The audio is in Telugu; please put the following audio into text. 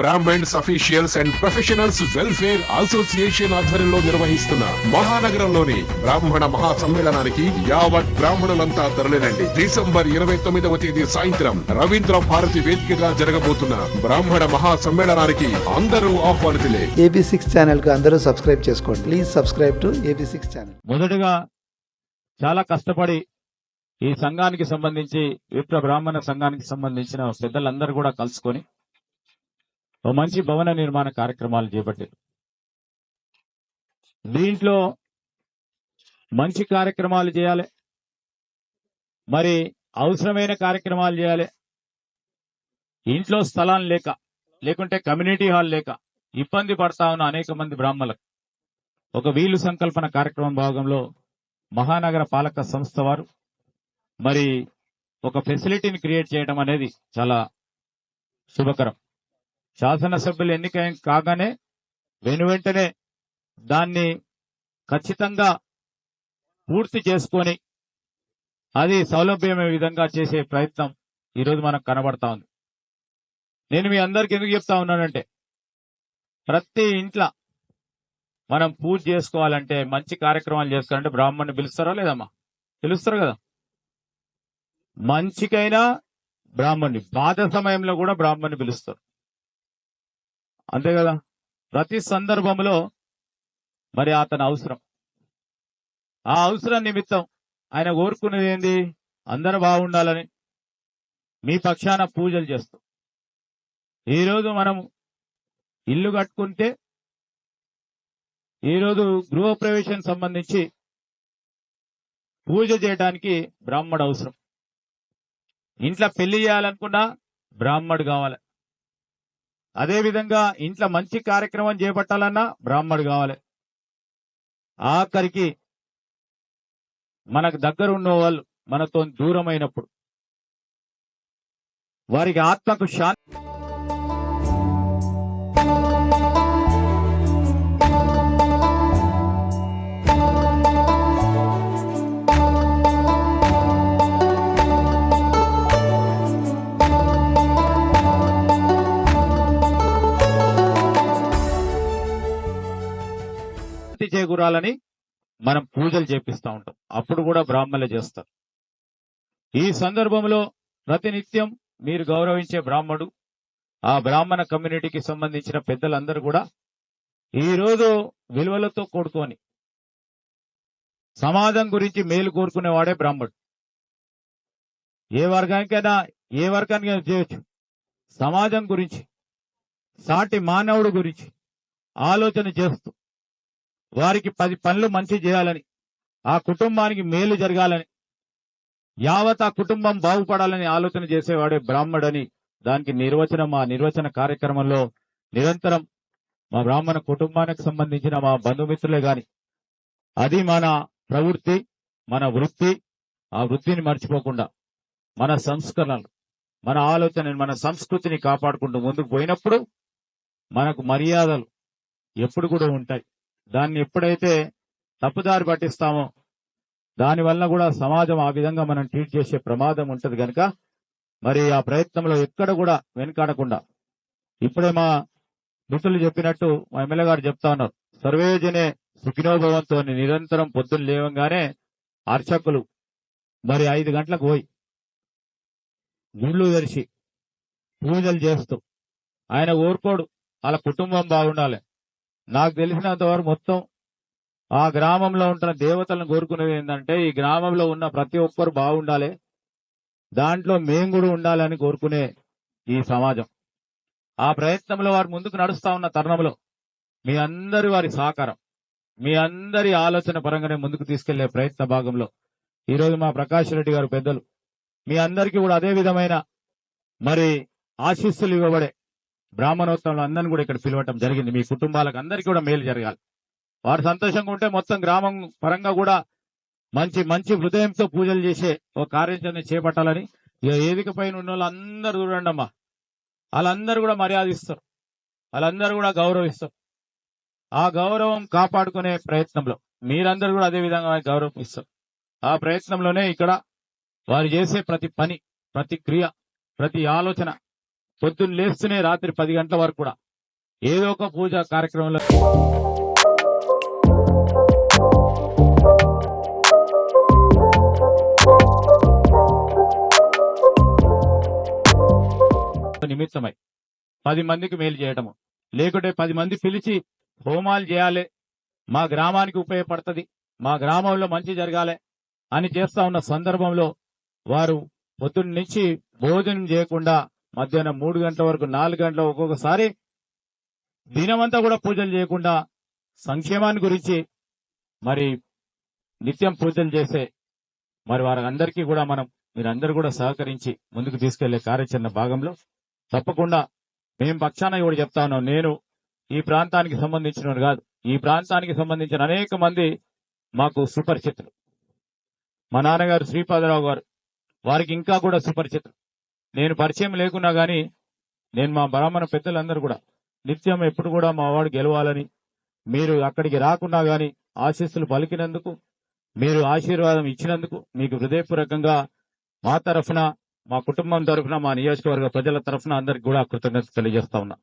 Brahmins officials and professionals welfare association ఆధ్వర్యంలో నిర్వహిస్తున్న మహానగరంలోని బ్రాహ్మణ మహా సమ్మేళనానికి యావత్ బ్రాహ్మణులంతా తరలిరండి. డిసెంబర్ ఇరవై తొమ్మిదవ తేదీ సాయంత్రం రవీంద్ర భారతి వేదికగా జరగబోతున్న బ్రాహ్మణ మహా సమ్మేళనానికి అందరూ ఆహ్వానితులే ఏబీ సిక్స్ ఛానల్కు అందరూ సబ్స్క్రైబ్ చేసుకోండి. Please subscribe to AB six channel. మొదటగా చాలా కష్టపడి ఈ సంఘానికి సంబంధించి విప్ర బ్రాహ్మణ సంఘానికి సంబంధించిన పెద్దలందరూ కూడా కలుసుకొని మంచి భవన నిర్మాణ కార్యక్రమాలు చేపట్టారు దీంట్లో మంచి కార్యక్రమాలు చేయాలి. మరి అవసరమైన కార్యక్రమాలు చేయాలి. ఇంట్లో స్థలం లేక లేకుంటే కమ్యూనిటీ హాల్ లేక ఇబ్బంది పడతా ఉన్న అనేక మంది బ్రాహ్మణులకు ఒక వీలు సంకల్పన కార్యక్రమం భాగంలో మహానగర పాలక సంస్థ వారు మరి ఒక ఫెసిలిటీని క్రియేట్ చేయడం అనేది చాలా శుభకరం. శాసనసభ్యులు ఎన్నిక కాగానే వెను వెంటనే దాన్ని ఖచ్చితంగా పూర్తి చేసుకొని అది సౌలభ్యమే విధంగా చేసే ప్రయత్నం ఈరోజు మనకు కనబడతా ఉంది. నేను మీ అందరికి ఎందుకు చెప్తా ఉన్నానంటే ప్రతి ఇంట్లో మనం పూజ చేసుకోవాలంటే మంచి కార్యక్రమాలు చేసుకోవాలంటే బ్రాహ్మణ్ణి పిలుస్తారా లేదమ్మా? పిలుస్తారు కదా. మంచికైనా బ్రాహ్మణ్ణి బాధ సమయంలో కూడా బ్రాహ్మణ్ణి పిలుస్తారు. అంతే కదా? ప్రతి సందర్భంలో మరి అతని అవసరం. ఆ అవసరం నిమిత్తం ఆయన కోరుకునేది ఏంది? అందరూ బాగుండాలని మీ పక్షాన పూజలు చేస్తూ. ఈరోజు మనం ఇల్లు కట్టుకుంటే ఈరోజు గృహప్రవేశం సంబంధించి పూజ చేయడానికి బ్రాహ్మడు అవసరం. ఇంట్లో పెళ్ళి చేయాలనుకున్నా బ్రాహ్మడు కావాలి. అదే విధంగా ఇంట్లో మంచి కార్యక్రమం చేపట్టాలన్నా బ్రాహ్మడు కావాలి. ఆఖరికి మనకు దగ్గర ఉన్న వాళ్ళు మనతో దూరమైనప్పుడు వారికి ఆత్మకు శాంతి శాంతి మనం పూజలు చేపిస్తా ఉంటాం. అప్పుడు కూడా బ్రాహ్మణులు చేస్తారు. ఈ సందర్భంలో ప్రతినిత్యం మీరు గౌరవించే బ్రాహ్మడు ఆ బ్రాహ్మణ కమ్యూనిటీకి సంబంధించిన పెద్దలందరూ కూడా ఈ రోజు విలువలతో కూడుకొని సమాజం గురించి మేలు కోరుకునేవాడే బ్రాహ్మడు. ఏ వర్గానికైనా ఏ వర్గానికైనా చేయొచ్చు. సమాజం గురించి సాటి మానవుడు గురించి ఆలోచన చేస్తూ వారికి పది పనులు మంచి చేయాలని ఆ కుటుంబానికి మేలు జరగాలని యావత్ ఆ కుటుంబం బాగుపడాలని ఆలోచన చేసేవాడే బ్రాహ్మడని దానికి నిర్వచనం ఆ నిర్వచన కార్యక్రమంలో నిరంతరం మా బ్రాహ్మణ కుటుంబానికి సంబంధించిన మా బంధుమిత్రులే గాని అది మన ప్రవృత్తి మన వృత్తి ఆ వృత్తిని మర్చిపోకుండా మన సంస్కరణలు మన ఆలోచనని మన సంస్కృతిని కాపాడుకుంటూ ముందుకు పోయినప్పుడు మనకు మర్యాదలు ఎప్పుడు కూడా ఉంటాయి. దాన్ని ఎప్పుడైతే తప్పుదారి పట్టిస్తామో దాని వల్ల కూడా సమాజం ఆ విధంగా మనం ట్రీట్ చేసే ప్రమాదం ఉంటది కనుక మరి ఆ ప్రయత్నంలో ఎక్కడ కూడా వెనుకాడకుండా. ఇప్పుడే మా మిత్రులు చెప్పినట్టు మా ఎమ్మెల్యే గారు చెప్తా ఉన్నారు. సర్వేజనే సుఖినోభవంతో నిరంతరం పొద్దున్న లేవంగానే అర్చకులు మరి ఐదు గంటలకు పోయి గుళ్ళు తెరిచి పూజలు చేస్తూ ఆయన ఓర్కోడు వాళ్ళ కుటుంబం బాగుండాలి. నాకు తెలిసినంత వరకు మొత్తం ఆ గ్రామంలో ఉంటున్న దేవతలను కోరుకునేది ఏంటంటే ఈ గ్రామంలో ఉన్న ప్రతి ఒక్కరు బాగుండాలి. దాంట్లో మేము కూడా ఉండాలని కోరుకునే ఈ సమాజం. ఆ ప్రయత్నంలో వారు ముందుకు నడుస్తా ఉన్న తరుణంలో మీ అందరి వారి సహకారం మీ అందరి ఆలోచన పరంగానే ముందుకు తీసుకెళ్ళే ప్రయత్న భాగంలో ఈరోజు మా ప్రకాష్ రెడ్డి గారు పెద్దలు మీ అందరికీ కూడా అదే విధమైన మరి ఆశీస్సులు ఇవ్వబడే బ్రాహ్మణోత్సవంలో అందరిని కూడా ఇక్కడ పిలవటం జరిగింది. మీ కుటుంబాలకు అందరికీ కూడా మేలు జరగాలి. వారు సంతోషంగా ఉంటే మొత్తం గ్రామం పరంగా కూడా మంచి మంచి హృదయంతో పూజలు చేసే ఒక కార్యాచరణ చేపట్టాలని ఏదిక వేదిక పైన ఉన్న వాళ్ళందరూ చూడండి అమ్మా. వాళ్ళందరూ కూడా మర్యాద ఇస్తారు. వాళ్ళందరూ కూడా గౌరవిస్తారు ఆ గౌరవం కాపాడుకునే ప్రయత్నంలో మీరందరూ కూడా అదే విధంగా గౌరవం ఇస్తారు. ఆ ప్రయత్నంలోనే ఇక్కడ వారు చేసే ప్రతి పని ప్రతి క్రియ ప్రతి ఆలోచన పొద్దున్న లేస్తూనే రాత్రి పది గంటల వరకు కూడా. ఏదో ఒక పూజ కార్యక్రమంలో. నిమిత్తమై పది మందికి మేలు చేయటము. లేకుంటే పది మంది పిలిచి హోమాలు చేయాలి. మా గ్రామానికి ఉపయోగపడుతుంది. మా గ్రామంలో మంచి జరగాలి అని చేస్తా ఉన్న సందర్భంలో వారు పొద్దున్న నుంచి భోజనం చేయకుండా మధ్యాహ్నం మూడు గంటల వరకు నాలుగు గంటల ఒక్కొక్కసారి దినమంతా కూడా పూజలు చేయకుండా సంక్షేమాన్ని గురించి మరి నిత్యం పూజలు చేసే మరి వారందరికీ కూడా మనం మీరందరూ కూడా సహకరించి ముందుకు తీసుకెళ్ళే కార్యాచరణ భాగంలో తప్పకుండా మేము పక్షాన కూడా చెప్తా ఉన్నాం నేను ఈ ప్రాంతానికి సంబంధించిన కాదు. ఈ ప్రాంతానికి సంబంధించిన అనేక మంది మాకు సుపరిచితులు. మా నాన్నగారు శ్రీపాదరావు గారు వారికి ఇంకా కూడా సుపరిచితులు. నేను పరిచయం లేకున్నా కానీ నేను మా బ్రాహ్మణ పెద్దలందరూ కూడా నిత్యం ఎప్పుడు కూడా మా వాడు గెలవాలని మీరు అక్కడికి రాకున్నా కానీ ఆశీస్సులు పలికినందుకు మీరు ఆశీర్వాదం ఇచ్చినందుకు మీకు హృదయపూర్వకంగా మా తరఫున మా కుటుంబం తరఫున మా నియోజకవర్గ ప్రజల తరఫున అందరికి కూడా కృతజ్ఞత తెలియజేస్తా ఉన్నా.